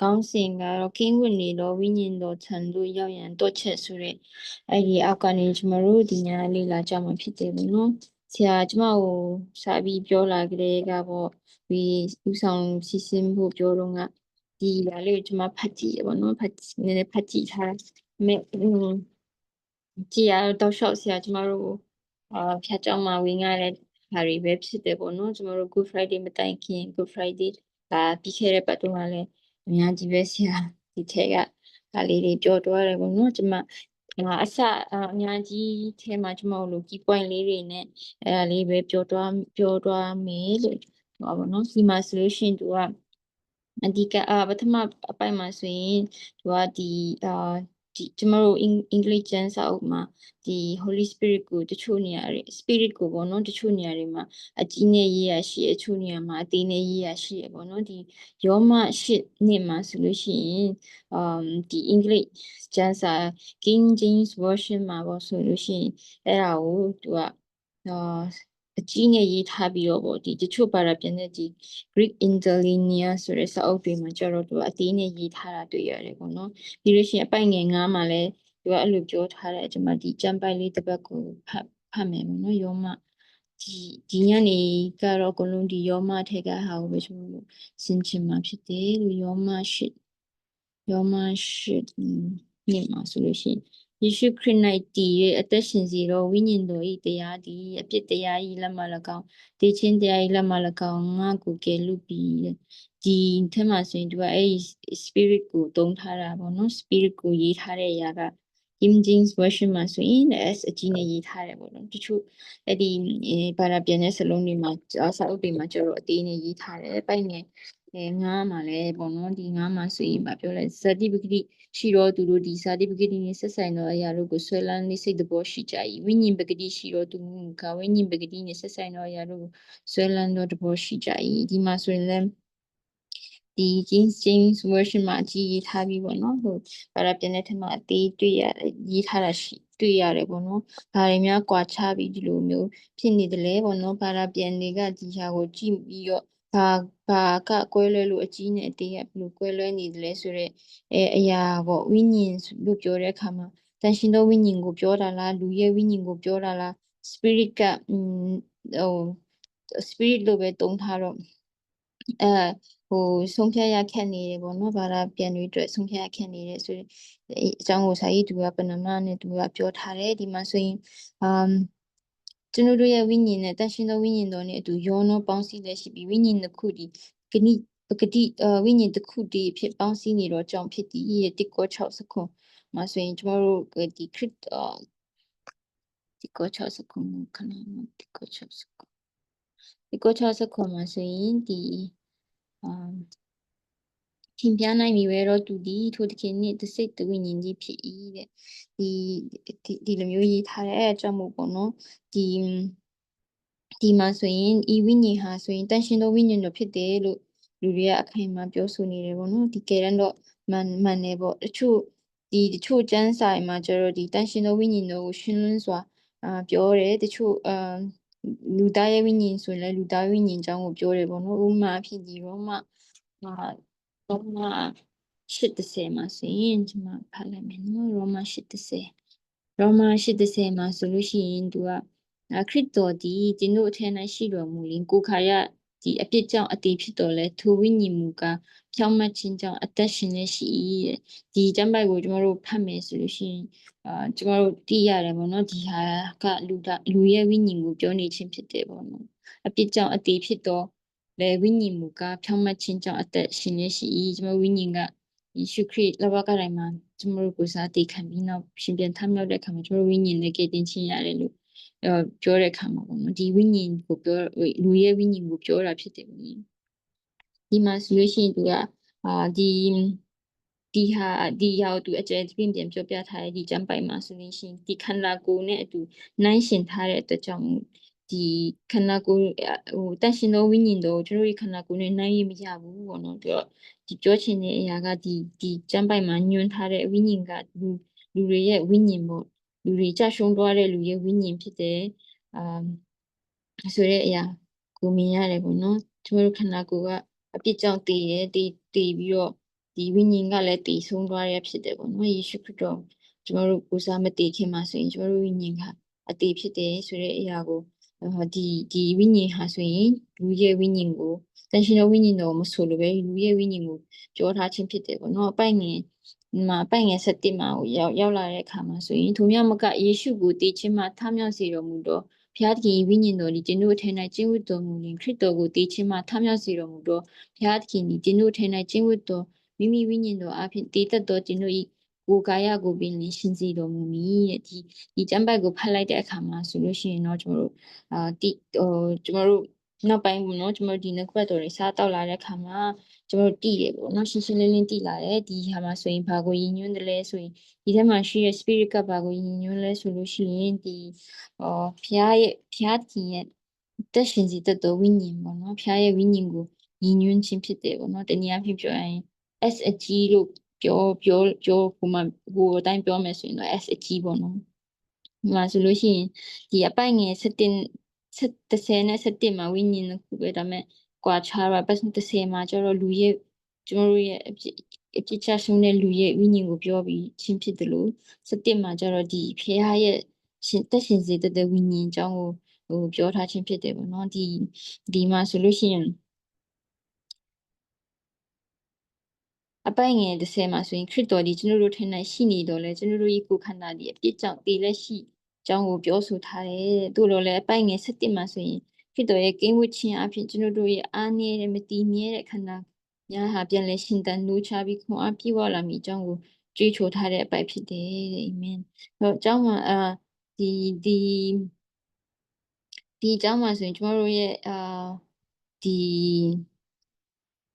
ခေါင်းစဉ်ကတော့ကင်းဝင်နေတော့ဝိညာဉ်တော်ထံသို့ရောက်ရန်တော့ချက်ဆိုတဲ့အဲ့ဒီအောက်ကနေကျမတို့ဒီညာလေးလာကြမှာဖြစ်တယ်ပေါ့နော်ဆရာကျမကိုစာပြီးပြောလာကြတဲ့ကပေါ့ဒီဥဆောင်စီစဉ်ဖို့ပြောတော့ကဒီလာလေးကိုကျမဖတ်ကြည့်ရပေါ့နော်ဖတ်နည်းနည်းဖတ်ကြည့်ထားမယ်ကြည်ရတော့ရှော့ဆရာကျမတို့အာဖြတ်ကြောင်းမှာဝင်ရတဲ့ဟာတွေပဲဖြစ်တယ်ပေါ့နော်ကျမတို့ Good Friday မတိုင်ခင် Good Friday ဒါပြီးခဲ့တဲ့ပတ်တုန်းကလည်း အများကြီးပဲဆရာဒီထက်ကဒါလေးတွေပြောတော့တယ်ပေါ့နော်ကျမအာအစအများကြီးထဲမှာကျမတို့လို key point လေးတွေနဲ့အဲဒါလေးပဲပြောတော့ပြောတော့မယ်လို့ဟောပါနော်ဒီမှာဆိုလို့ရှိရင်သူကအဓိကအပထမအပိုင်းမှာဆိုရင်သူကဒီအာ ဒီကျမတို့အင်္ဂလိပ်ကျမ်းစာအုပ်မှာဒီ Holy Spirit ကိုတချို့နေရာတွေ Spirit ကိုပေါ့နော်တချို့နေရာတွေမှာအကြီးနဲ့ရေးရရှိအချို့နေရာမှာအသေးနဲ့ရေးရရှိရပေါ့နော်ဒီယောမရှစ်နှစ်မှာဆိုလို့ရှိရင်အမ်ဒီအင်္ဂလိပ်ကျမ်းစာ King James Version မှာပေါ့ဆိုလို့ရှိရင်အဲ့ဒါကိုသူက အာအကြီးနဲ့ရေးထားပြီးတော့ပေါ့ဒီတချို့ပါရာပြန်တဲ့ဒီ Greek Interlinear ဆိုတဲ့စာအုပ်တွေမှာကျတော့သူကအသေးနဲ့ရေးထားတာတွေ့ရတယ်ပေါ့နော်ပြီးလို့ရှိရင်အပိုင်ငယ်9မှာလည်းသူကအဲ့လိုပြောထားတယ်ကျွန်မဒီကျမ်းပိုက်လေးတစ်ပတ်ကိုဖတ်ဖတ်မယ်ပေါ့နော်ယောမဒီဒီညနေကတော့အကုန်လုံးဒီယောမထဲကဟာကိုပဲကျွန်တော်တို့ဆင်ခြင်မှာဖြစ်တယ်လို့ယောမရှိယောမရှိနေ့မှာဆိုလို့ရှိရင် ယေရှုခရစ်၌တည်၍အသက်ရှင်စီသောဝိညာဉ်တော်၏တရားသည်အပြစ်တရား၏လက်မှ၎င်းတည်ခြင်းတရား၏လက်မှ၎င်းငါကိုကယ်လွတ်ပြီးဒီထက်မှဆိုရင်သူကအဲ့ spirit ကိုတုံးထားတာပေါ့နော် spirit ကိုရေးထားတဲ့အရာက Kim James version မှာဆိုရင် S အကြီးနဲ့ရေးထားတယ်ပေါ့နော်တချို့အဲ့ဒီဘာသာပြန်တဲ့စလုံးတွေမှာစာအုပ်တွေမှာကျတော့အသေးနဲ့ရေးထားတယ်ပိုက်ငယ် အဲငါးမှာလည်းပေါ့နော်ဒီငါးမှာဆိုရင်ဗာပြောလဲဇတိပဂတိရှိတော့သူတို့ဒီဇတိပဂတိနဲ့ဆက်ဆိုင်သောအရာတို့ကိုဆွဲလန်းနေစိတ်သဘောရှိကြ၏ဝိညာဉ်ပဂတိရှိတော့သူကဝိညာဉ်ပဂတိနဲ့ဆက်ဆိုင်သောအရာတို့ကိုဆွဲလန်းသောသဘောရှိကြ၏ဒီမှာဆိုရင်လည်းဒီ James James version မှာအကြီးရေးထားပြီးပေါ့နော်ဟိုဘာသာပြန်တဲ့ထက်မှာအသေးတွေ့ရရေးထားတာရှိတွေ့ရတယ်ပေါ့နော်။ဘာတွေများကွာခြားပြီးဒီလိုမျိုးဖြစ်နေတယ်လဲပေါ့နော်။ဘာသာပြန်တွေကဒီဟာကိုကြည့်ပြီးတော့ ဘာဘာကကွဲလွဲလို့အကြီးနဲ့အသေးကဘယ်လိုကွဲလွဲနေတယ်လဲဆိုတော့အဲအရာပေါ့ဝိညာဉ်လို့ပြောတဲ့အခါမှာတန်ရှင်သောဝိညာဉ်ကိုပြောတာလားလူရဲ့ဝိညာဉ်ကိုပြောတာလား spirit ကဟို spirit လို့ပဲသုံးထားတော့အဲဟိုဆုံးဖြတ်ရခက်နေတယ်ပေါ့နော်ဘာသာပြန်တွေအတွက်ဆုံးဖြတ်ရခက်နေတယ်ဆိုရင်အကြောင်းကိုဆရာကြီးသူကပဏမနဲ့သူကပြောထားတယ်ဒီမှာဆိုရင်အမ် ကျွန်တော်တို့ရဲ့ဝိညာဉ်နဲ့တန်ရှင်သောဝိညာဉ်တော်နဲ့အတူယောနောပေါင်းစည်းလက်ရှိပြီးဝိညာဉ်တစ်ခုဒီဂဏိပဂတိအဝိညာဉ်တစ်ခုတည်းဖြစ်ပေါင်းစည်းနေတော့ကြောင့်ဖြစ်သည်ရဲ့တစ်ကော6စခွန်မှာဆိုရင်ကျွန်တော်တို့ဒီခရစ်ဒီကော6စခွန်ခဏမှဒီကော6စခွန်ဒီကော6စခွန်မှာဆိုရင်ဒီအာ ထင်ပြနိုင်ပြီပဲတော့သူဒီထိုသခင်နှင့်တစိတ်တဝိညာဉ်ကြီးဖြစ်၏တဲ့ဒီဒီဒီလိုမျိုးရေးထားတဲ့အဲအကြောင်းမို့ပေါ့နော်ဒီဒီမှာဆိုရင်ဤဝိညာဉ်ဟာဆိုရင်တန်ရှင်သောဝိညာဉ်တော်ဖြစ်တယ်လို့လူတွေကအခိုင်အမာပြောဆိုနေတယ်ပေါ့နော်ဒီကယ်ရန်တော့မှန်မှန်တယ်ပေါ့တချို့ဒီတချို့ကျမ်းစာတွေမှာကျတော့ဒီတန်ရှင်သောဝိညာဉ်တော်ကိုရှင်းလင်းစွာအာပြောတယ်တချို့အာလူသားရဲ့ဝိညာဉ်ဆိုရင်လည်းလူသားဝိညာဉ်အကြောင်းကိုပြောတယ်ပေါ့နော်ဥပမာအဖြစ်ဒီရောမဟာ ရောမ80မှာဆိုရင်ဒီမှာဖတ်လိုက်မယ်နော်ရောမ80ရောမ80မှာဆိုလို့ရှိရင်သူကခရစ်တော်ဒီကျွန်တို့အထက်၌ရှိတော်မူရင်ကိုခါရဒီအပြစ်ကြောင့်အတေဖြစ်တော်လဲထိုဝိညာဉ်မူကဖြောင်းမှတ်ခြင်းကြောင့်အသက်ရှင်နေရှိ၏ဒီကျမ်းပိုက်ကိုကျွန်တော်တို့ဖတ်မယ်ဆိုလို့ရှိရင်အာကျွန်တော်တို့သိရတယ်ပေါ့နော်ဒီဟာကလူတာလူရဲ့ဝိညာဉ်ကိုပြောနေခြင်းဖြစ်တယ်ပေါ့နော်အပြစ်ကြောင့်အတေဖြစ်တော် လဲဝိညာဉ်မူကဖြောင်းမှတ်ခြင်းကြောင့်အသက်ရှင်နေရှိ၏ကျွန်တော်ဝိညာဉ်ကယေရှုခရစ်လဘကတိုင်းမှာကျွန်တော်တို့ကိုစားတည်ခံပြီးနောက်ရှင်ပြန်ထမြောက်တဲ့အခါမှာကျွန်တော်ဝိညာဉ်နဲ့ကယ်တင်ခြင်းရတယ်လို့ပြောတဲ့အခါမှာပေါ့နော်ဒီဝိညာဉ်ကိုပြောလူရဲ့ဝိညာဉ်ကိုပြောတာဖြစ်တယ်ပေါ့နော်ဒီမှာဆိုလို့ရှိရင်သူကအာဒီဒီဟာဒီရောက်သူအကျယ်ပြင်းပြန်ပြောပြထားတဲ့ဒီကျမ်းပိုင်မှာဆိုလို့ရှိရင်ဒီခန္ဓာကိုယ်နဲ့အတူနိုင်ရှင်ထားတဲ့အတွက်ကြောင့် ဒီခန္ဓာကိုယ်ဟိုတန်ရှင်သောဝိညာဉ်တော်ကျွန်တော်ရဲ့ခန္ဓာကိုယ်နဲ့နိုင်ရမရဘူးပေါ့နော်သူကဒီပြောချင်တဲ့အရာကဒီဒီကျမ်းပိုင်မှာညွှန်းထားတဲ့ဝိညာဉ်ကလူလူတွေရဲ့ဝိညာဉ်ပေါ့လူတွေကြရှုံးသွားတဲ့လူရဲ့ဝိညာဉ်ဖြစ်တယ်အာဆိုတဲ့အရာကိုမြင်ရတယ်ပေါ့နော်ကျွန်တော်တို့ခန္ဓာကိုယ်ကအပြစ်ကြောင့်တည်ရဲတည်တည်ပြီးတော့ဒီဝိညာဉ်ကလည်းတည်ဆုံးသွားရဖြစ်တယ်ပေါ့နော်ယေရှုခရစ်တော်ကျမတို့ကိုစားမတည်ခင်မှာဆိုရင်ကျမတို့ဝိညာဉ်ကအတည်ဖြစ်တယ်ဆိုတဲ့အရာကိုဟော ဒီဒီဝိညာဉ်ဟာဆိုရင်လူရဲ့ဝိညာဉ်ကိုတန်ရှင်တော်ဝိညာဉ်တော်မဆိုလိုပဲလူရဲ့ဝိညာဉ်ကိုပြောထားခြင်းဖြစ်တယ်ပေါ့နော်အပိုင်ငယ်ဒီမှာအပိုင်ငယ်7မှာကိုရောက်ရောက်လာတဲ့အခါမှာဆိုရင်ထိုမြောက်မကယေရှုကိုတည်ခြင်းမှာထမြောက်စေတော်မူသောဘုရားသခင်ဝိညာဉ်တော်ဒီကျွန်တော်ထဲ၌ကျင့်ဝတ်တော်မူရင်ခရစ်တော်ကိုတည်ခြင်းမှာထမြောက်စေတော်မူသောဘုရားသခင်ဒီကျွန်တော်ထဲ၌ကျင့်ဝတ်တော်မိမိဝိညာဉ်တော်အဖြစ်တည်တတ်သောကျွန်တော်၏ ကိုယ်ကာယကိုပင်လင်းရှင်စီတော်မူမည်တဲ့ဒီဒီကျမ်းပိုက်ကိုဖတ်လိုက်တဲ့အခါမှာဆိုလို့ရှိရင်တော့ကျွန်တော်တို့အာတိဟိုကျွန်တော်တို့နောက်ပိုင်းပေါ့နော်ကျွန်တော်တို့ဒီနှစ်ခွက်တော်တွေစားတောက်လာတဲ့အခါမှာကျွန်တော်တို့တည်တယ်ပေါ့နော်ရှင်းရှင်းလင်းလင်းတည်လာတယ်ဒီဟာမှာဆိုရင်ဘာကိုရည်ညွှန်းတယ်လဲဆိုရင်ဒီထဲမှာရှိတဲ့ spirit ကဘာကိုရည်ညွှန်းလဲဆိုလို့ရှိရင်ဒီဟောဖျားရဲ့ဖျားခင်ရဲ့တက်ရှင်စီတတ်တော်ဝိညာဉ်ပေါ့နော်ဖျားရဲ့ဝိညာဉ်ကိုရည်ညွှန်းခြင်းဖြစ်တယ်ပေါ့နော်တနည်းအားဖြင့်ပြောရရင် S အကြီးလို့ ပြောပြောပြောဟိုမှာဟိုအတိုင်းပြောမယ်ဆိုရင်တော့ S အကြီးပေါ့နော်ဒီမှာဆိုလို့ရှိရင်ဒီအပိုင်ငယ်7 30နဲ့7မှာဝိညာဉ်တစ်ခုပဲဒါပေမဲ့ကွာခြားတာပတ်30မှာကျတော့လူရဲ့ကျွန်တော်တို့ရဲ့အဖြစ်အဖြစ်ချဆုံးတဲ့လူရဲ့ဝိညာဉ်ကိုပြောပြီးချင်းဖြစ်တယ်လို့7မှာကျတော့ဒီဖះရဲ့ရှင်တက်ရှင်စေတဲ့ဝိညာဉ်အကြောင်းကိုဟိုပြောထားခြင်းဖြစ်တယ်ပေါ့နော်ဒီဒီမှာဆိုလို့ရှိရင် အပိုင်ငယ်30မှာဆိုရင်ခရစ်တော်ဒီကျွန်တော်တို့ထင်၌ရှိနေတော့လဲကျွန်တော်တို့ဤကိုယ်ခန္ဓာဒီအပြစ်ကြောင့်တည်လက်ရှိအကြောင်းကိုပြောဆိုထားတယ်။တို့တော့လဲအပိုင်ငယ်7မှာဆိုရင်ခရစ်တော်ရဲ့ကိန်းဝတ်ခြင်းအပြင်ကျွန်တော်တို့ရဲ့အားနည်းတဲ့မတည်မြဲတဲ့ခန္ဓာများဟာပြန်လဲရှင်သန်နှိုးချပြီးခွန်အားပြည့်ဝလာမည်အကြောင်းကိုကြွေးချိုထားတဲ့အပိုင်ဖြစ်တယ်တဲ့အာမင်။တော့အကြောင်းမှာအာဒီဒီဒီအကြောင်းမှာဆိုရင်ကျွန်တော်တို့ရဲ့အာဒီ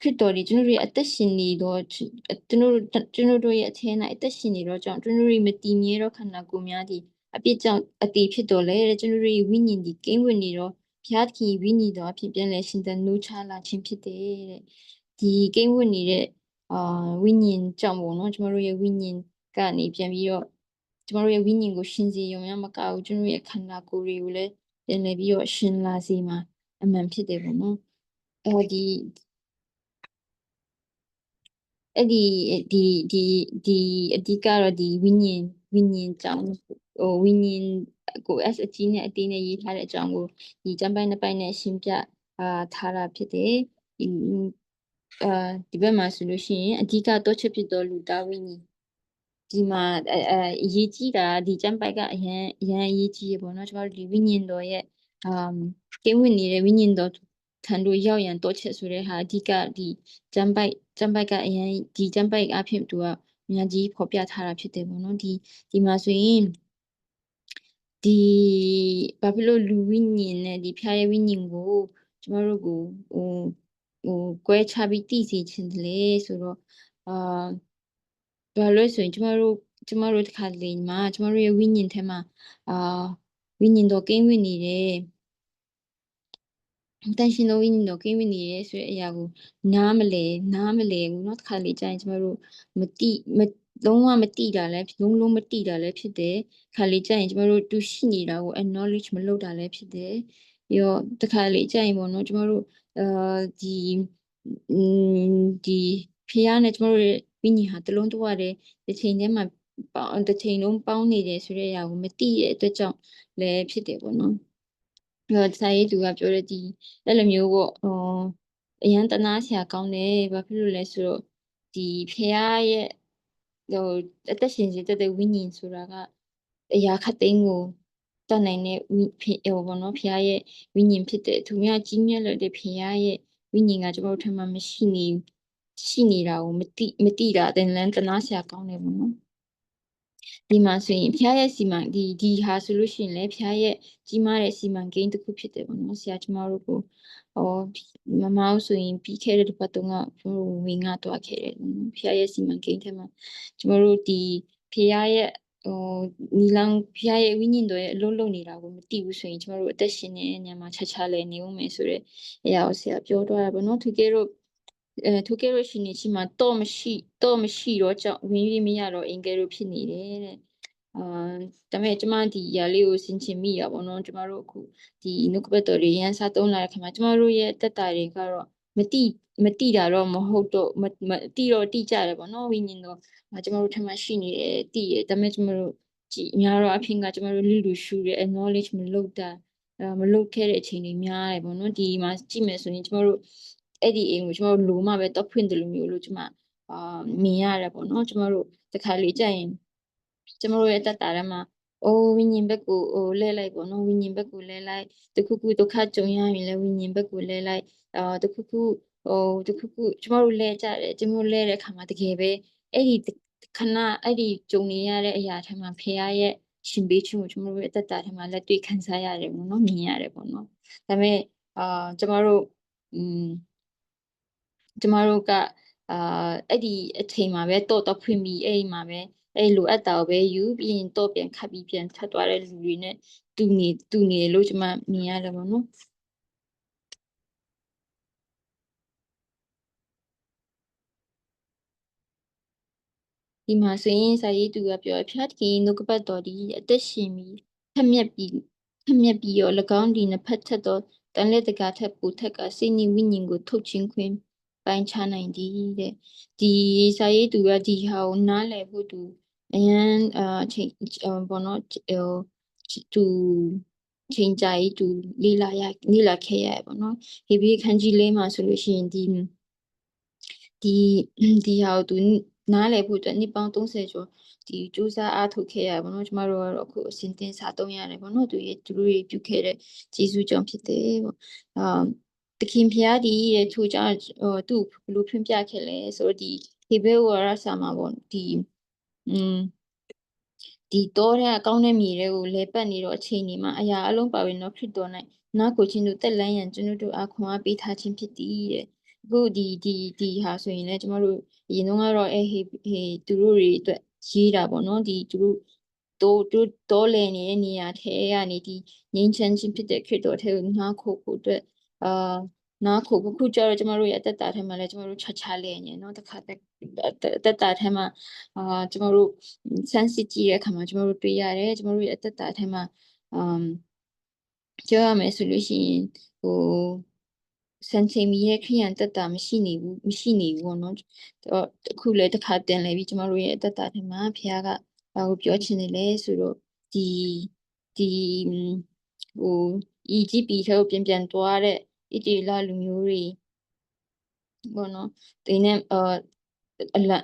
ခရစ်တော်ဒီကျွန်တော်တို့ရဲ့အသက်ရှင်နေတော့ကျွန်တော်တို့ကျွန်တော်တို့ရဲ့အထဲ၌အသက်ရှင်နေတော့ကြောင့်ကျွန်တော်တို့မတည်မြဲတော့ခန္ဓာကိုယ်များဒီအပြစ်ကြောင့်အတည်ဖြစ်တော်လဲတဲ့ကျွန်တော်တို့ရဲ့ဝိညာဉ်ဒီကိန်းဝင်နေတော့ဘုရားသခင်ဝိညာဉ်တော်အဖြစ်ပြန်လဲရှင်သန်နှိုးချလာခြင်းဖြစ်တယ်တဲ့ဒီကိန်းဝင်နေတဲ့အာဝိညာဉ်ကြောင့်ပေါ့နော်ကျွန်တော်တို့ရဲ့ဝိညာဉ်ကနေပြန်ပြီးတော့ကျွန်တော်တို့ရဲ့ဝိညာဉ်ကိုရှင်စီရုံရမကဘူးကျွန်တော်ရဲ့ခန္ဓာကိုယ်တွေကိုလည်းပြန်လဲပြီးတော့ရှင်လာစေမှာအမှန်ဖြစ်တယ်ပေါ့နော်အဲဒီ အဲ့ဒီဒီဒီဒီအဓိကတော့ဒီဝိညာဉ်ဝိညာဉ်ကြောင့်ဟိုဝိညာဉ်ကို S အကြီးနဲ့အသေးနဲ့ရေးထားတဲ့အကြောင်းကိုဒီကျမ်းပိုင်းနှစ်ပိုင်းနဲ့ရှင်းပြအာထားတာဖြစ်တယ်ဒီအာဒီဘက်မှာဆိုလို့ရှိရင်အဓိကတော့ချက်ဖြစ်တော်လူသားဝိညာဉ်ဒီမှာအဲအရေးကြီးတာဒီကျမ်းပိုက်ကအရန်အရန်အရေးကြီးရပေါ့နော်ကျမတို့ဒီဝိညာဉ်တော်ရဲ့အာကိန်းဝင်နေတဲ့ဝိညာဉ်တော်ထံတို့ရောက်ရန်တော့ချက်ဆိုတဲ့ဟာအဓိကဒီကျမ်းပိုက် ကျမ်းပိုက်ကအရင်ဒီကျမ်းပိုက်အဖြစ်သူကအများကြီးဖော်ပြထားတာဖြစ်တယ်ပေါ့နော်ဒီဒီမှာဆိုရင်ဒီဘာဖြစ်လို့လူဝိညာဉ်နဲ့ဒီဖျားရဲ့ဝိညာဉ်ကိုကျမတို့ကိုဟိုဟိုကွဲခြားပြီးတည်စီခြင်းတလေဆိုတော့အာဘာလို့ဆိုရင်ကျမတို့ကျမတို့တစ်ခါလေမှာကျမတို့ရဲ့ဝိညာဉ်ထဲမှာအာဝိညာဉ်တော်ကိန်းဝင်နေတယ် တန်ရှင်တော်ဝိညာဉ်တော်ကိန်းဝင်နေရဲဆိုတဲ့အရာကိုနားမလဲနားမလဲဘူးเนาะတစ်ခါလေကြာရင်ကျမတို့မတိမလုံးဝမတိတာလည်းလုံးလုံးမတိတာလည်းဖြစ်တယ်ခါလေကြာရင်ကျမတို့တူရှိနေတာကို acknowledge မလုပ်တာလည်းဖြစ်တယ်ပြီးတော့တစ်ခါလေကြာရင်ပေါ့နော်ကျမတို့အာဒီဒီဖျားနဲ့ကျမတို့ရဲ့ဝိညာဉ်ဟာတလုံးတဝတယ်တစ်ချိန်တည်းမှာပေါင်းတစ်ချိန်လုံးပေါင်းနေတယ်ဆိုတဲ့အရာကိုမတိတဲ့အတွက်ကြောင့်လည်းဖြစ်တယ်ပေါ့ နော်တော့စာရေးသူကပြောတဲ့ဒီအဲ့လိုမျိုးပေါ့ဟိုအရန်တနာဆရာကောင်းတယ်ဘာဖြစ်လို့လဲဆိုတော့ဒီဖះရဲ့ဟိုအသက်ရှင်စေတဲ့ဝိညာဉ်ဆိုတာကအရာခတ်သိမ်းကိုတတ်နိုင်တဲ့ဟိုဘောနော်ဖះရဲ့ဝိညာဉ်ဖြစ်တဲ့သူများကြီးမြတ်လို့တဲ့ဖះရဲ့ဝိညာဉ်ကကျွန်တော်တို့ထင်မှမရှိနေရှိနေတာကိုမတိမတိတာတင်လန်းတနာဆရာကောင်းတယ်ပေါ့နော် ဒီမှာဆိုရင်ဖျားရဲ့စီမံဒီဒီဟာဆိုလို့ရှိရင်လည်းဖျားရဲ့ကြီးမားတဲ့စီမံကိန်းတစ်ခုဖြစ်တယ်ပေါ့နော်ဆရာကျမတို့ကိုဟောမမအောင်ဆိုရင်ပြီးခဲ့တဲ့တစ်ပတ်တုန်းကကျွန်တော်ဝင်ငါတွားခဲ့တယ်ဖျားရဲ့စီမံကိန်းထဲမှာကျမတို့ဒီဖျားရဲ့ဟိုနီလန်ဖျားရဲ့ဝိညာဉ်တော်ရဲ့အလုံးလုံးနေတာကိုမသိဘူးဆိုရင်ကျမတို့အသက်ရှင်နေတဲ့ညမှာချာချာလဲနေဦးမယ်ဆိုတဲ့အရာကိုဆရာပြောတော့တာပေါ့နော်သူကဲတို့ အဲထိုကဲလို့ရှိနေရှိမှာတော့မရှိတော့မရှိတော့ကြောင့်ဝင်ရမရတော့အင်ကဲလို့ဖြစ်နေတယ်တဲ့အာဒါပေမဲ့ကျမဒီຢာလေးကိုဆင်ချင်မိရပါတော့ကျမတို့အခုဒီနုကပတ်တော်တွေရန်စားသုံးလာတဲ့ခါမှာကျမတို့ရဲ့တက်တာတွေကတော့မတိမတိတာတော့မဟုတ်တော့မမတိတော့တိကြတယ်ပေါ့နော်ဝိညာဉ်တော့အာကျမတို့ထပ်မရှိနေတယ်တိရဒါပေမဲ့ကျမတို့ကြည်များတော့အဖြစ်ကကျမတို့လူလူရှူတယ် acknowledge မလုပ်တာအဲမလုပ်ခဲ့တဲ့အချိန်တွေများတယ်ပေါ့နော်ဒီမှာကြည့်မယ်ဆိုရင်ကျမတို့ အဲ့ဒီအိမ်ကိုကျမတို့လိုမှပဲတော့ဖွင့်တယ်လို့မျိုးလို့ကျမအာမြင်ရတယ်ပေါ့နော်ကျမတို့တခါလေကြာရင်ကျမတို့ရဲ့တက်တာထဲမှာအိုးဝိညာဉ်ဘက်ကိုဟိုလဲလိုက်ပေါ့နော်ဝိညာဉ်ဘက်ကိုလဲလိုက်တခုခုဒုက္ခကြုံရရင်လည်းဝိညာဉ်ဘက်ကိုလဲလိုက်အာတခုခုဟိုတခုခုကျမတို့လဲကြတယ်ကျမတို့လဲတဲ့ခါမှာတကယ်ပဲအဲ့ဒီခဏအဲ့ဒီကြုံနေရတဲ့အရာထဲမှာဖေရရဲ့ရှင်ပေးခြင်းကိုကျမတို့ရဲ့အသက်တာထဲမှာလက်တွေ့ခံစားရတယ်ပေါ့နော်မြင်ရတယ်ပေါ့နော်ဒါပေမဲ့အာကျမတို့อืม ကျမတို့ကအာအဲ့ဒီအချိန်မှာပဲတော့တော့ဖွင့်ပြီးအဲ့ဒီမှာပဲအဲ့လိုအပ်တာကိုပဲယူပြီးရင်တော့ပြန်ခတ်ပြီးပြန်ထပ်သွားတဲ့လူတွေနဲ့တူနေတူနေလို့ကျမမြင်ရတယ်ပေါ့နော်ဒီမှာဆိုရင်စာရေးသူကပြောဖျားတခင်နှုတ်ကပတ်တော်ဒီအသက်ရှင်ပြီးခက်မြက်ပြီးခက်မြက်ပြီးရော၎င်းဒီနှစ်ဖက်ထက်သောတန်လက်တကားထက်ပူထက်ကစိတ်နှဝိညာဉ်ကိုထုတ်ချင်းခွင့် ပိုင်းခြားနိုင်သည်တဲ့ဒီစာရေးသူကဒီဟာကိုနားလည်ဖို့သူအရန်အချိန်ဘောနော်ဟိုသူချိန်ကြိုက်သူလေးလာရလေးလာခဲ့ရပေါ့နော်ဟေဘီခန်းကြီးလေးမှာဆိုလို့ရှိရင်ဒီဒီဒီဟာကိုသူနားလည်ဖို့အတွက်နှစ်ပေါင်း30ကျော်ဒီစူးစမ်းအားထုတ်ခဲ့ရပါတော့ကျမတို့ကတော့အခုအစဉ်တင်စာသုံးရတယ်ပေါ့နော်သူရဲ့သူတို့ရဲ့ပြုခဲ့တဲ့ကျေးဇူးကြောင့်ဖြစ်တယ်ပေါ့အာ တခင်ဖျားဒီရဲ့ထိုကြောင့်ဟိုသူ့ဘလို့ဖွင့်ပြခဲ့လဲဆိုတော့ဒီဟေဘဲဝါရဆာမှာပေါ့ဒီอืมဒီတော့တဲ့အကောင်းတဲ့မြေတွေကိုလဲပတ်နေတော့အချိန်ဒီမှာအရာအလုံးပါဝင်တော့ခရစ်တော်၌နာကိုချင်းတို့တက်လန်းရန်ကျွန်တို့တို့အခွန်အားပေးထားခြင်းဖြစ်သည်တဲ့အခုဒီဒီဒီဟာဆိုရင်လည်းကျမတို့အရင်တုန်းကတော့အဲဟေဟေသူတို့တွေအတွက်ရေးတာပေါ့နော်ဒီသူတို့တိုးတိုးတိုးလည်နေတဲ့နေရာထဲကနေဒီငင်းချမ်းချင်းဖြစ်တဲ့ခရစ်တော်ထဲကိုနားခိုဖို့အတွက် အာနော်ခုခုကျတော့ကျမတို့ရဲ့အသက်တာထဲမှာလည်းကျမတို့ချာချာလဲညင်နော်တစ်ခါတက်အသက်တာထဲမှာအာကျမတို့စမ်းစစ်ကြည့်တဲ့အခါမှာကျမတို့တွေ့ရတယ်ကျမတို့ရဲ့အသက်တာထဲမှာအမ်ပြောရမယ်ဆိုလို့ရှိရင်ဟိုစံချိန်မီရဲ့ခရိယံတက်တာမရှိနေဘူးမရှိနေဘူးပေါ့နော်အခုလည်းတစ်ခါတင်လဲပြီးကျမတို့ရဲ့အသက်တာထဲမှာဖခင်ကဘာကိုပြောချင်တယ်လဲဆိုတော့ဒီဒီဟို EGP ထဲကိုပြန်ပြန်သွားတဲ့ ဣတိလလူမျိုးတွေပေါ့နော်ဒီနဲ့အာအလား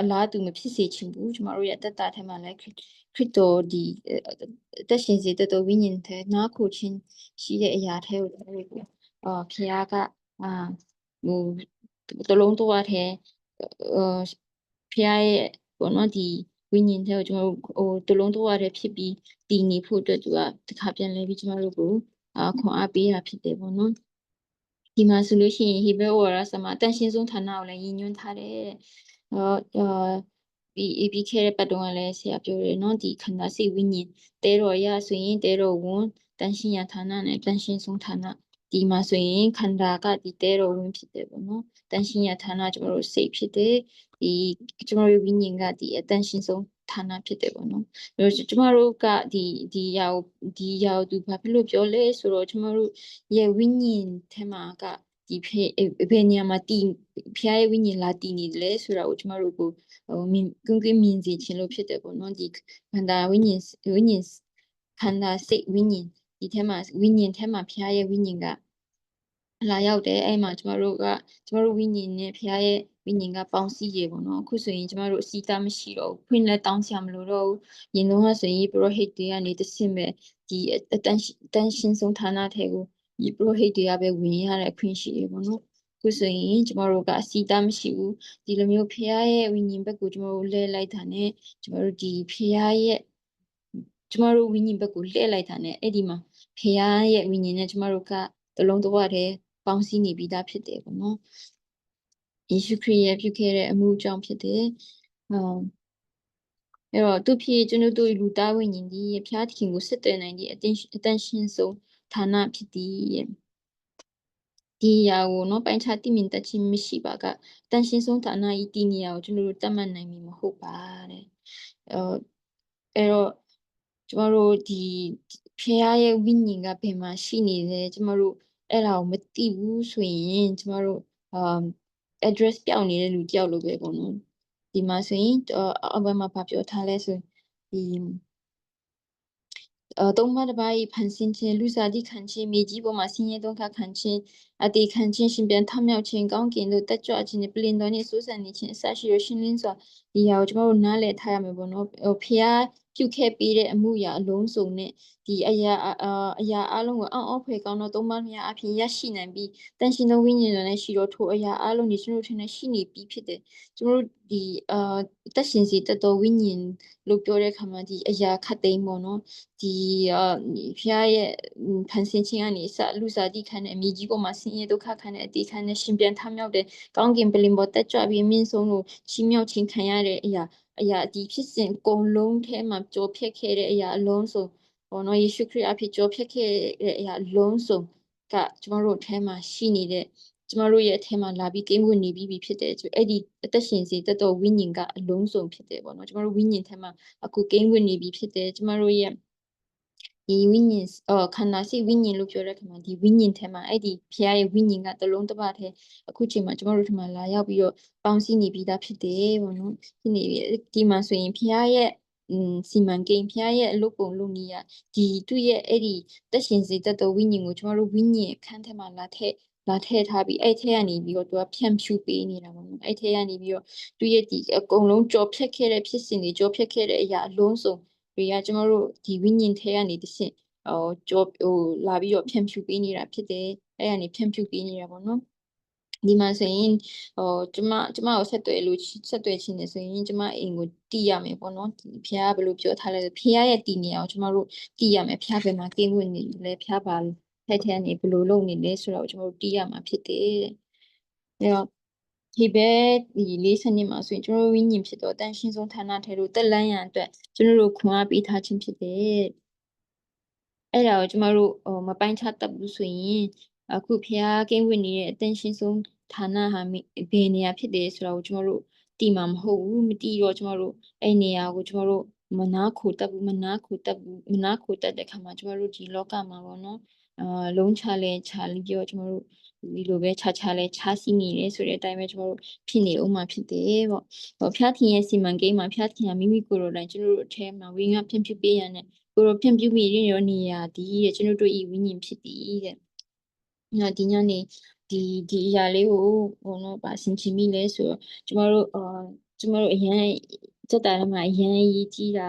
အလားတူမဖြစ်စေချင်ဘူးကျမတို့ရဲ့အသက်တာထဲမှာလည်းခရစ်တော်ဒီအသက်ရှင်စေတတ်သောဝိညာဉ်ထဲနားခိုခြင်းရှိတဲ့အရာထဲကိုကျွန်တော်တို့အာဖခင်ကအာဟိုတလုံးတော့ထဲအာဖခင်ရဲ့ပေါ့နော်ဒီဝိညာဉ်ထဲကိုကျွန်တော်တို့ဟိုတလုံးတော့ထဲဖြစ်ပြီးတည်နေဖို့အတွက်သူကတခါပြန်လဲပြီးကျွန်တော်တို့ကိုအာခွန်အားပေးတာဖြစ်တယ်ပေါ့နော် ဒီမှာဆိုလို့ရှိရင်ဟေဘဲဝါရဆမှာတန်ရှင်းဆုံးဌာနကိုလည်းရည်ညွှန်းထားတယ်။ဟောအာပြီးပြီးခဲ့တဲ့ပတ်တုန်းကလည်းဆရာပြောတယ်နော်ဒီခန္ဓာစိတ်ဝိညာဉ်တဲတော်ရဆိုရင်တဲတော်ဝန်တန်ရှင်းရဌာနနဲ့တန်ရှင်းဆုံးဌာနဒီမှာဆိုရင်ခန္ဓာကဒီတဲတော်ဝင်ဖြစ်တယ်ပေါ့နော်တန်ရှင်းရဌာနကျွန်တော်တို့စိတ်ဖြစ်တယ်ဒီကျွန်တော်တို့ဝိညာဉ်ကဒီအတန်ရှင်းဆုံး ဌာနဖြစ်တယ်ပေါ့နော်။အဲကျမတို့ကဒီဒီရာဒီရာသူဘာဖြစ်လို့ပြောလဲဆိုတော့ကျမတို့ရဲ့ဝိညာဉ်ထဲမှာကဒီဖေဘယ်နေရာမှာတည်ဖျားရဲ့ဝိညာဉ်လာတည်နေတယ်လဲဆိုတာကိုကျမတို့ကိုဟိုမြင်ကွင်းကွင်းမြင်စေခြင်းလို့ဖြစ်တယ်ပေါ့နော်ဒီခန္ဓာဝိညာဉ်ဝိညာဉ်ခန္ဓာစိတ်ဝိညာဉ်ဒီထဲမှာဝိညာဉ်ထဲမှာဖျားရဲ့ဝိညာဉ်ကလာရောက်တယ်အဲ့မှာကျမတို့ကကျမတို့ဝိညာဉ်နဲ့ဖခင်ရဲ့ ဝိညာဉ်ကပေါင်းစည်းရေပေါ့နော်အခုဆိုရင်ကျမတို့အစီတာမရှိတော့ဘူးဖွင့်လက်တောင်းဆရာမလို့တော့ဘူးရင်တော့ဆိုရင်ပရိုဟိတ်တွေကနေတဆင့်ပဲဒီအတန်တန်ရှင်းဆုံးဌာနထဲကိုဒီပရိုဟိတ်တွေကပဲဝင်ရတဲ့အခွင့်ရှိရေပေါ့နော်ခုဆိုရင်ကျမတို့ကအစီတာမရှိဘူးဒီလိုမျိုးဖခင်ရဲ့ဝိညာဉ်ဘက်ကိုကျမတို့လဲလိုက်တာနဲ့ကျမတို့ဒီဖခင်ရဲ့ကျမတို့ဝိညာဉ်ဘက်ကိုလှည့်လိုက်တာနဲ့အဲ့ဒီမှာဖခင်ရဲ့ဝိညာဉ်နဲ့ကျမတို့ကတလုံးတစ်ဝတည်းပေါင်းစည်းနေပြီးသားဖြစ်တယ်ပေါ့နော် ယေရှုခရစ်ရဲ့ပြုခဲ့တဲ့အမှုကြောင့်ဖြစ်တယ်။ဟုတ်အဲ့တော့သူဖြစ်ကျွန်ုပ်တို့လူသားဝိညာဉ်ဒီဖျားသခင်ကိုစစ်တယ်နိုင်သည့်အတင်းအတန်ရှင်းဆုံးဌာနဖြစ်သည်ရဲ့ဒီရာကိုနော်ပိုင်းခြားတိမြင်တတ်ခြင်းမရှိပါကတန်ရှင်းဆုံးဌာနဤဒီနေရာကိုကျွန်တော်တို့တတ်မှတ်နိုင်မှာမဟုတ်ပါတဲ့အဲအဲ့တော့ကျမတို့ဒီဖျားရဲ့ဝိညာဉ်ကဘယ်မှာရှိနေလဲကျမတို့အဲ့ဒါကိုမသိဘူးဆိုရင်ကျမတို့အာ address ပျောက်နေတဲ့လူတယောက်လိုပဲပေါ့နော်ဒီမှာဆိုရင်အဘမှာပြောထားလဲဆိုဒီအတုံးမတပါးဤဖန်ဆင်းခြင်းလူစားတိခံခြင်းမြေကြီးပေါ်မှာဆင်းရဲဒုက္ခခံခြင်းအတိခံခြင်းရှင်ပြန်ထမြောက်ခြင်းကောင်းကင်တို့တက်ကြွခြင်းပလင်တော်နှင့်စိုးစံနေခြင်းအစရှိရရှင်လင်းစွာဒီဟာကိုကျွန်တော်တို့နားလည်ထားရမယ်ပေါ့နော်ဟိုဖျားပြုတ်ခဲ့ပြီးတဲ့အမှုရာအလုံးစုံနဲ့ ဒီအရာအအရာအလုံးကိုအောက်အောက်ဖွယ်ကောင်းတော့သုံးပါးများအဖြစ်ရရှိနိုင်ပြီးတန်ရှင်သောဝိညာဉ်တော်နဲ့ရှိတော်ထိုအရာအလုံးဒီကျွန်တော်တို့ထင်တဲ့ရှိနေပြီးဖြစ်တယ်ကျွန်တော်တို့ဒီအာတက်ရှင်စီတတ်တော်ဝိညာဉ်လို့ပြောတဲ့အခါမှာဒီအရာခတ်သိမ်းပေါ့နော်ဒီအာဖျားရဲ့ဖန်ဆင်းခြင်းကနေစလူစားတိခံတဲ့အမိကြီးပေါ်မှာဆင်းရဲဒုက္ခခံတဲ့အတိခံတဲ့ရှင်ပြန်ထမြောက်တဲ့ကောင်းကင်ပလင်ပေါ်တက်ကြွပြီးမြင့်ဆုံးလို့ချီးမြှောက်ခြင်းခံရတဲ့အရာအရာဒီဖြစ်စဉ်အကုန်လုံးထဲမှာကြောဖြတ်ခဲ့တဲ့အရာအလုံးစုံ ဘောနော်ယေရှုခရစ်အဖြစ်ကြောဖြတ်ခဲ့တဲ့အရာအလုံးစုံကကျမတို့ထဲမှာရှိနေတဲ့ကျမတို့ရဲ့အထဲမှာလာပြီးကိန်းဝင်နေပြီးပြီဖြစ်တယ်ဆိုအဲ့ဒီအသက်ရှင်စေတတ်တော်ဝိညာဉ်ကအလုံးစုံဖြစ်တယ်ပေါ့နော်ကျမတို့ဝိညာဉ်ထဲမှာအခုကိန်းဝင်နေပြီဖြစ်တယ်ကျမတို့ရဲ့ဒီဝိညာဉ်အော်ခန္ဓာစိတ်ဝိညာဉ်လို့ပြောတဲ့ခါမှာဒီဝိညာဉ်ထဲမှာအဲ့ဒီဖခင်ရဲ့ဝိညာဉ်ကတလုံးတစ်ပါးထဲအခုချိန်မှာကျမတို့ထမလာရောက်ပြီးတော့ပေါင်းစည်းနေပြီးသားဖြစ်တယ်ပေါ့နော်ဖြစ်နေပြီဒီမှာဆိုရင်ဖခင်ရဲ့อืม စီမံကိန်းဖခင်ရဲ့အလုပ်ပုံလုပ်နည်းကဒီသူ့ရဲ့အဲ့ဒီတက်ရှင်စေတတ်သောဝိညာဉ်ကိုကျမတို့ဝိညာဉ်အခန်းထဲမှာလာထည့်လာထည့်ထားပြီးအဲ့ထဲကနေပြီးတော့သူကဖြန့်ဖြူးပေးနေတာပေါ့နော်အဲ့ထဲကနေပြီးတော့သူရဲ့ဒီအကုန်လုံးကြော်ဖြတ်ခဲ့တဲ့ဖြစ်စဉ်တွေကြော်ဖြတ်ခဲ့တဲ့အရာအလုံးစုံတွေကကျမတို့ဒီဝိညာဉ်ထဲကနေတစ်ဆင့်ဟိုကြောဟိုလာပြီးတော့ဖြန့်ဖြူးပေးနေတာဖြစ်တယ်အဲ့ကနေဖြန့်ဖြူးပေးနေတာပေါ့နော် ဒီမှာဆိုရင်ဟိုကျမကျမကိုဆက်သွယ်လို့ဆက်သွယ်ခြင်းနေဆိုရင်ကျမအိမ်ကိုတီးရမယ်ပေါ့နော်ဒီဖះကဘယ်လိုပြောထားလဲဆိုဖះရဲ့တီးနေအောင်ကျမတို့တီးရမယ်ဖះဘယ်မှာကင်းဝင်နေလဲဖះပါထိုက်ထဲကနေဘယ်လိုလုပ်နေလဲဆိုတော့ကျမတို့တီးရမှာဖြစ်တယ်တဲ့အဲတော့ဒီဘက်ဒီလေးစနစ်မှာဆိုရင်ကျွန်တော်တို့ဝိညာဉ်ဖြစ်တော့တန်ရှင်းဆုံးဌာနထဲတို့တက်လန်းရန်အတွက်ကျွန်တော်တို့ခွန်အားပေးထားခြင်းဖြစ်တယ်အဲ့ဒါကိုကျမတို့ဟိုမပိုင်းခြားတတ်ဘူးဆိုရင်အခုဖျားကင်းဝင်နေတဲ့အတန်ရှင်းဆုံး ဌာနဟာဘယ်နေရာဖြစ်တယ်ဆိုတာကိုကျမတို့တီမှာမဟုတ်ဘူးမတီတော့ကျမတို့အဲ့နေရာကိုကျမတို့မနာခိုတတ်ဘူးမနာခိုတတ်ဘူးမနာခိုတတ်တဲ့ခါမှာကျမတို့ဒီလောကမှာပေါ့နော်အာလုံးချလဲချပြီးတော့ကျမတို့ဒီလိုပဲခြားခြားလဲခြားစီးနေတယ်ဆိုတဲ့အတိုင်းပဲကျမတို့ဖြစ်နေဦးမှာဖြစ်တယ်ပေါ့ဟောဖျားထင်ရဲ့စီမံကိန်းမှာဖျားထင်ကမိမိကိုယ်တော်တိုင်ကျမတို့အထဲမှာဝိငါဖြန့်ဖြူးပေးရတဲ့ကိုယ်တော်ဖြန့်ဖြူးမိရရောနေရသည်တဲ့ကျမတို့ဤဝိညာဉ်ဖြစ်သည်တဲ့နော်ဒီညနေ ဒီဒီအရာလေးကိုဘုံတော့ပါဆင်ချင်မိလဲဆိုတော့ကျမတို့အာကျမတို့အရန်စက်တာထဲမှာအရန်ရေးကြီးတာ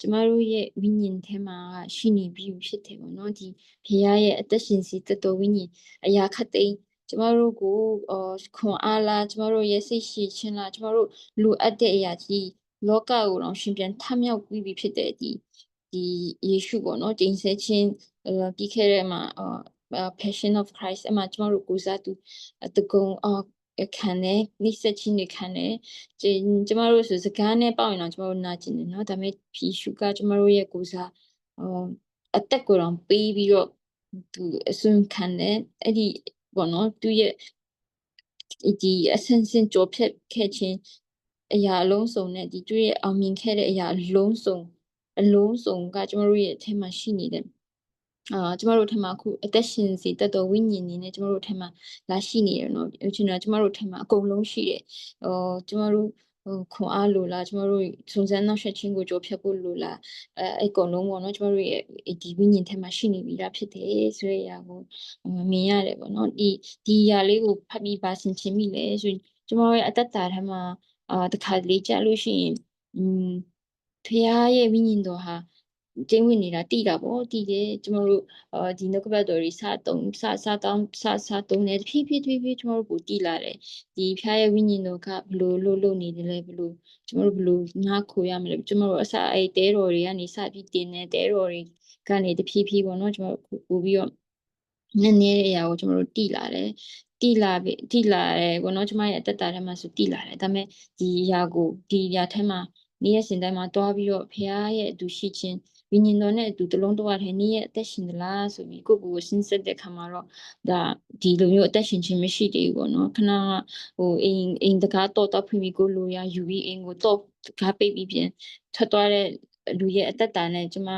ကျမတို့ရဲ့ဝိညာဉ်ထဲမှာရှိနေပြီဖြစ်တယ်ပေါ့နော်ဒီဘုရားရဲ့အသက်ရှင်စီတတော်ဝိညာဉ်အရာခတ်သိမ်းကျမတို့ကိုအော်ခွန်အားလားကျမတို့ရဲ့စိတ်ရှိခြင်းလားကျမတို့လိုအပ်တဲ့အရာကြီးလောကကိုတော့ရှင်ပြန်ထမြောက်ပြီးပြီဖြစ်တဲ့ဒီဒီယေရှုပေါ့နော်ကျင့်စေခြင်းပြီးခဲ့တဲ့မှာအာ passion of Christ အမှကျမတို့ကိုစားသူတကုံအော်ခံတယ်နိစ္စချင်းတွေခံတယ်ကျကျမတို့ဆိုစကားနဲ့ပေါ့ရင်တော့ကျမတို့နာကျင်တယ်เนาะဒါပေမဲ့ဖြီရှုကကျမတို့ရဲ့ကိုစားအော်အသက်ကိုတော့ပေးပြီးတော့သူအစွန်းခံတယ်အဲ့ဒီပေါ့နော်သူရဲ့ဒီအဆင့်ဆင့်ကြောဖြတ်ခဲ့ခြင်းအရာအလုံးစုံနဲ့ဒီသူရဲ့အောင်မြင်ခဲ့တဲ့အရာအလုံးစုံအလုံးစုံကကျမတို့ရဲ့အထက်မှာရှိနေတယ် အာကျမတို့ထင်မှာအခုအသက်ရှင်စီတတ်တော်ဝိညာဉ်နေနဲ့ကျမတို့ထင်မှာလာရှိနေတယ်နော်အချင်းတော့ကျမတို့ထင်မှာအကုန်လုံးရှိတယ်ဟိုကျမတို့ဟိုခွန်အားလိုလားကျမတို့စုံစမ်းနောက်ဆက်ခြင်းကိုကြောဖြတ်ဖို့လိုလားအဲအကုန်လုံးပေါ့နော်ကျမတို့ရဲ့ဒီဝိညာဉ်ထဲမှာရှိနေပြီးသားဖြစ်တယ်ဆိုတဲ့အရာကိုမြင်ရတယ်ပေါ့နော်ဒီဒီအရာလေးကိုဖတ်ပြီးပါဆင်ချင်မိလဲဆိုရင်ကျမတို့ရဲ့အသက်တာထဲမှာအာတခါလေးကြာလို့ရှိရင်อืมဖခင်ရဲ့ဝိညာဉ်တော်ဟာ ကျင်းဝင်နေတာတိတာပေါ့တိတယ်ကျမတို့အာဒီနှုတ်ကပတ်တော်ကြီးစတုံးစစတောင်းစစတုံးနေဖြည်းဖြည်းဖြည်းဖြည်းကျမတို့ကိုတိလာတယ်ဒီဖျားရဲ့ဝိညာဉ်တော်ကဘလို့လို့လို့နေတယ်လဲဘလို့ကျမတို့ဘလို့နားခိုရမလဲကျမတို့အစအဲတဲတော်တွေကနေစပြီးတင်နေတဲတော်တွေကနေတဖြည်းဖြည်းပေါ့နော်ကျမတို့ပို့ပြီးတော့နည်းနည်းတဲ့အရာကိုကျမတို့တိလာတယ်တိလာပြီတိလာတယ်ဘောနော်ကျမရဲ့အသက်တာထဲမှာဆိုတိလာတယ်ဒါပေမဲ့ဒီအရာကိုဒီအရာထဲမှာနေ့ရက်စဉ်တိုင်းမှာတွားပြီးတော့ဖခင်ရဲ့အတူရှိခြင်း ဝိညာဉ်တော်နဲ့အတူတလုံးတော့ထဲနေ့ရက်အသက်ရှင်သလားဆိုပြီးကိုယ့်ကိုယ်ကိုစဉ်းစားတဲ့ခါမှာတော့ဒါဒီလိုမျိုးအသက်ရှင်ခြင်းမရှိသေးဘူးပေါ့နော်ခဏဟိုအိမ်အိမ်တကားတော့တော့ဖွင့်ပြီးကိုလိုရယူပြီးအိမ်ကိုတော့တကားပိတ်ပြီးပြန်ထွက်သွားတဲ့လူရဲ့အသက်တာနဲ့ကျမ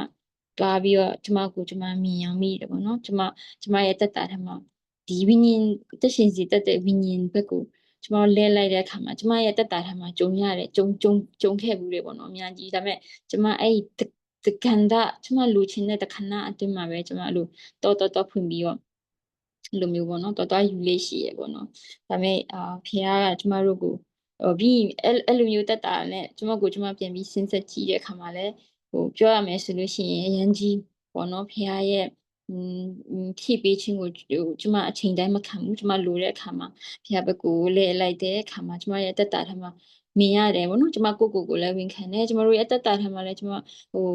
တွားပြီးတော့ကျမကိုကျမမြင်အောင်မိတယ်ပေါ့နော်ကျမကျမရဲ့အသက်တာထဲမှာဒီဝိညာဉ်တက်ရှင်စီတက်တဲ့ဝိညာဉ်ဘက်ကိုကျမတို့လဲလိုက်တဲ့အခါမှာကျမရဲ့တက်တာထမ်းမှာကြုံရတယ်ကြုံကြုံကြုံခဲ့ဘူးတယ်ပေါ့နော်အများကြီးဒါပေမဲ့ကျမအဲ့ဒီ တတကန်တာကျမလူချင်းတဲ့တခဏအတွင်းမှာပဲကျမအဲ့လိုတော်တော်တော်ဖွင့်ပြီးတော့အဲ့လိုမျိုးပေါ့နော်တော်တော်ယူလေးရှိရပေါ့နော်ဒါပေမဲ့အာဖေကကျမတို့ကိုဟိုပြီးအဲ့အဲ့လိုမျိုးတက်တာနဲ့ကျမကိုကျမပြန်ပြီးစဉ်းစားကြည့်တဲ့အခါမှာလည်းဟိုပြောရမယ်ဆိုလို့ရှိရင်အရန်ကြီးပေါ့နော်ဖေရဲ့อืมဖြည့်ပေးခြင်းကိုဟိုကျမအချိန်တိုင်းမခံဘူးကျမလိုတဲ့အခါမှာဖေဘက်ကိုလဲလိုက်တဲ့အခါမှာကျမရဲ့တက်တာထမှာ မြင်ရတယ်ဗောနော်ကျမကိုကိုကိုလည်းဝန်ခံတယ်ကျမတို့ရဲ့အသက်တာထဲမှာလည်းကျမဟို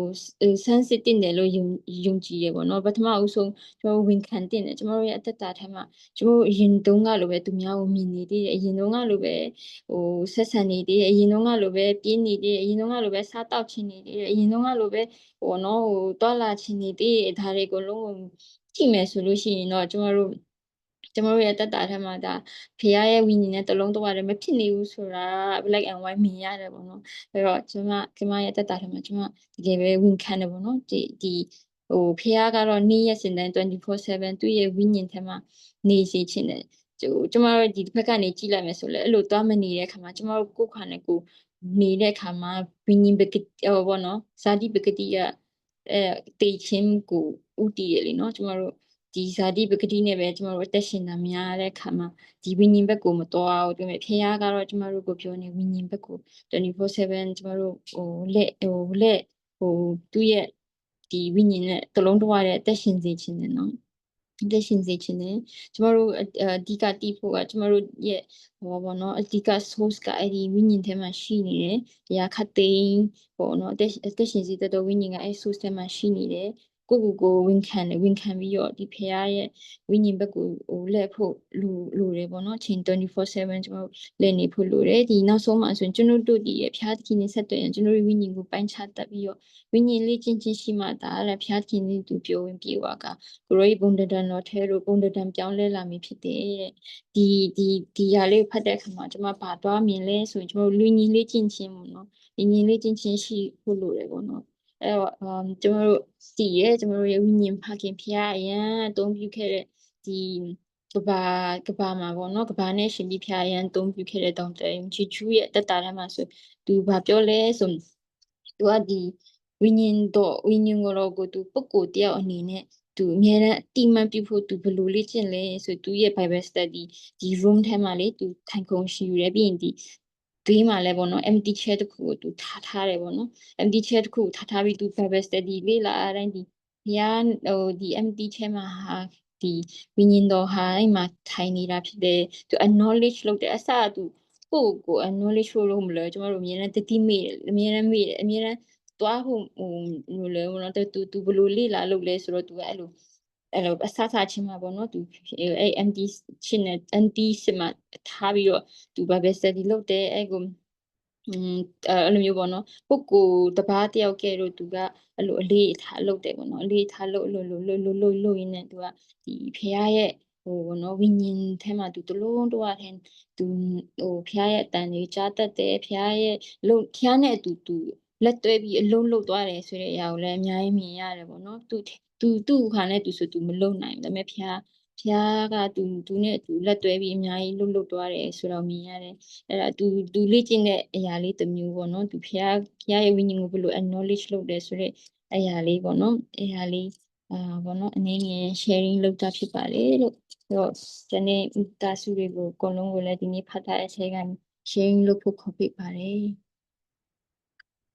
sensitive တယ်လို့ယုံယုံကြည်ရဗောနော်ပထမအဦးဆုံးကျမတို့ဝန်ခံတင်တယ်ကျမတို့ရဲ့အသက်တာထဲမှာကျမတို့အရင်တုန်းကလိုပဲသူများကိုမြင်နေသေးတယ်အရင်တုန်းကလိုပဲဟိုဆက်ဆံနေသေးတယ်အရင်တုန်းကလိုပဲပြင်းနေသေးတယ်အရင်တုန်းကလိုပဲစားတောက်ချင်နေသေးတယ်အရင်တုန်းကလိုပဲဟိုနော်ဟိုတွာလာချင်နေသေးတယ်ဒါတွေကိုလုံးဝကြည့်မယ်ဆိုလို့ရှိရင်တော့ကျမတို့ ကျမတို့ရဲ့တက်တာထဲမှာဒါဖေရရဲ့ဝိညာဉ်နဲ့တလုံးတော့ရတယ်မဖြစ်နေဘူးဆိုတာ black and white မြင်ရတယ်ပေါ့နော်အဲ့တော့ကျမကျမရဲ့တက်တာထဲမှာကျမတကယ်ပဲဝန်ခံတယ်ပေါ့နော်ဒီဒီဟိုဖေရကတော့နေ့ရက်စဉ်တိုင်း24/7သူ့ရဲ့ဝိညာဉ်ထဲမှာနေစီချင်တယ်ကျကျမတို့ဒီဘက်ကနေကြည့်လိုက်မယ်ဆိုလဲအဲ့လိုသွားမနေတဲ့ခါမှာကျမတို့ကိုယ်ခါနဲ့ကိုနေတဲ့ခါမှာဝိညာဉ်ပကတိဟောပေါ့နော်ဇာတိပကတိကအဲတေချင်းကိုဥတည်ရလေနော်ကျမတို့ ဒီဇာတိပကတိနဲ့ပဲကျမတို့အသက်ရှင်တာများတဲ့ခါမှာဒီဝိညာဉ်ဘက်ကိုမတော်ဘူးဒါပေမဲ့ဖခင်ကတော့ကျမတို့ကိုပြောနေဝိညာဉ်ဘက်ကို24/7ကျမတို့ဟိုလက်ဟိုလက်ဟိုသူ့ရဲ့ဒီဝိညာဉ်နဲ့တလုံးတဝရဲ့အသက်ရှင်စေခြင်းနဲ့နော်လက်ရှင်စေခြင်းနဲ့ကျမတို့အဓိကတီးဖို့ကကျမတို့ရဲ့ဟောပေါ့နော်အဓိက source ကအဲ့ဒီဝိညာဉ်ထဲမှာရှိနေတယ်။တရားခတ်သိမ်းပေါ့နော်အသက်အသက်ရှင်စေတဲ့ဝိညာဉ်ကအဲ့ source ထဲမှာရှိနေတယ် ကိုကိုကိုဝန်ခံတယ်ဝန်ခံပြီးတော့ဒီဖះရဲ့ဝိညာဉ်ဘက်ကိုဟိုလက်ဖို့လူလူတယ်ပေါ့နော်ချိန်24/7ကျွန်တော်လက်နေဖို့လိုတယ်ဒီနောက်ဆုံးမှာဆိုရင်ကျွန်တော်တို့ဒီရဲ့ဖះသခင်နဲ့ဆက်သွယ်ရင်ကျွန်တော်တို့ဝိညာဉ်ကိုပိုင်းခြားတတ်ပြီးတော့ဝိညာဉ်လေးချင်းချင်းရှိမှဒါလည်းဖះသခင်နဲ့သူပြောဝင်ပြေဝါကကိုရိုဘုံတဒန်တော်ထဲတို့ဘုံတဒန်ပြောင်းလဲလာမည်ဖြစ်တယ်တဲ့ဒီဒီဒီဟာလေးဖတ်တဲ့အခါမှာကျွန်မဘာသွားမြင်လဲဆိုရင်ကျွန်တော်လူညီလေးချင်းချင်းပေါ့နော်ညီညီလေးချင်းချင်းရှိဖို့လိုတယ်ပေါ့နော် အဲ့တော့အမ်ကျမတို့စီရဲကျမတို့ရဲ့ဝိညာဉ်ဖခင်ဖခင်အရန်အသုံးပြုခဲ့တဲ့ဒီကဘာကဘာမှာပေါ့နော်ကဘာနဲ့ရှင်ပြီးဖခင်အရန်အသုံးပြုခဲ့တဲ့တောင်တရင်ချီချူရဲ့တက်တာထဲမှာဆိုသူဘာပြောလဲဆိုသူကဒီဝိညာဉ်တော့ဝိညာဉ်ကိုတော့ကိုသူပုဂ္ဂိုလ်တယောက်အနေနဲ့သူအများနဲ့အတိမန်ပြုဖို့သူဘယ်လိုလေ့ကျင့်လဲဆိုသူရဲ့ Bible study ဒီ room ထဲမှာလေသူထိုင်ခုံရှိယူတယ်ပြီးရင်ဒီ ဘေးမှာလည်းပေါ့နော် empty chair တစ်ခုကိုသူထားထားတယ်ပေါ့နော် empty chair တစ်ခုကိုထားထားပြီးသူ Bible study လေ့လာအတိုင်းဒီဘုရားဟိုဒီ empty chair မှာဟာဒီဝိညာဉ်တော်ဟာအဲ့မှာထိုင်နေတာဖြစ်တယ်သူ acknowledge လုပ်တယ်အစသူကိုယ့်ကို acknowledge လုပ်မလို့ကျမတို့အများနဲ့တတိမေ့တယ်အများနဲ့မေ့တယ်အများနဲ့သွားဖို့ဟိုဟိုလေဘောနော်သူသူဘလို့လေ့လာလုပ်လဲဆိုတော့သူကအဲ့လို အဲ့လိုအဆဆချင်းမှာပေါ့နော်သူအဲ့ MD ချင်းနဲ့ ND စမထားပြီးတော့သူဘာပဲ study လုပ်တယ်အဲ့ကိုอืมအဲ့လိုမျိုးပေါ့နော်ပုဂ္ဂိုလ်တပားတယောက်ကဲတော့သူကအဲ့လိုအလေးထားလုပ်တယ်ပေါ့နော်အလေးထားလုပ်လို့လို့လို့လို့လို့လို့ရင်းနဲ့သူကဒီဖះရဲ့ဟိုဘောနော်ဝိညာဉ်ထဲမှာသူတလုံးတဝထဲသူဟိုဖះရဲ့အတန်ကြီးကြားတတ်တယ်ဖះရဲ့လုံဖះနဲ့သူသူ လက်တွဲပြီးအလုံးလုံးသွားတယ်ဆိုတဲ့အရာကိုလည်းအများကြီးမြင်ရတယ်ပေါ့နော်သူသူသူ့ခါနဲ့သူဆိုသူမလုံနိုင်ဘူးဒါပေမဲ့ဖះဖះကသူသူနဲ့သူလက်တွဲပြီးအများကြီးလှုပ်လှုပ်သွားတယ်ဆိုတော့မြင်ရတယ်အဲ့ဒါသူသူလေ့ကျင့်တဲ့အရာလေးတစ်မျိုးပေါ့နော်သူဖះဖះရဲ့ဝိညာဉ်ကိုဘယ်လို acknowledge လုပ်တယ်ဆိုတဲ့အရာလေးပေါ့နော်အရာလေးအာဘောနော်အနေငယ် sharing လုပ်တာဖြစ်ပါတယ်လို့အဲ့တော့ဒီနေ့တာစုတွေကိုအကုန်လုံးကိုလည်းဒီနေ့ဖတ်ထားတဲ့အချိန်က sharing လုပ်ဖို့ခေါ်ပြပါတယ်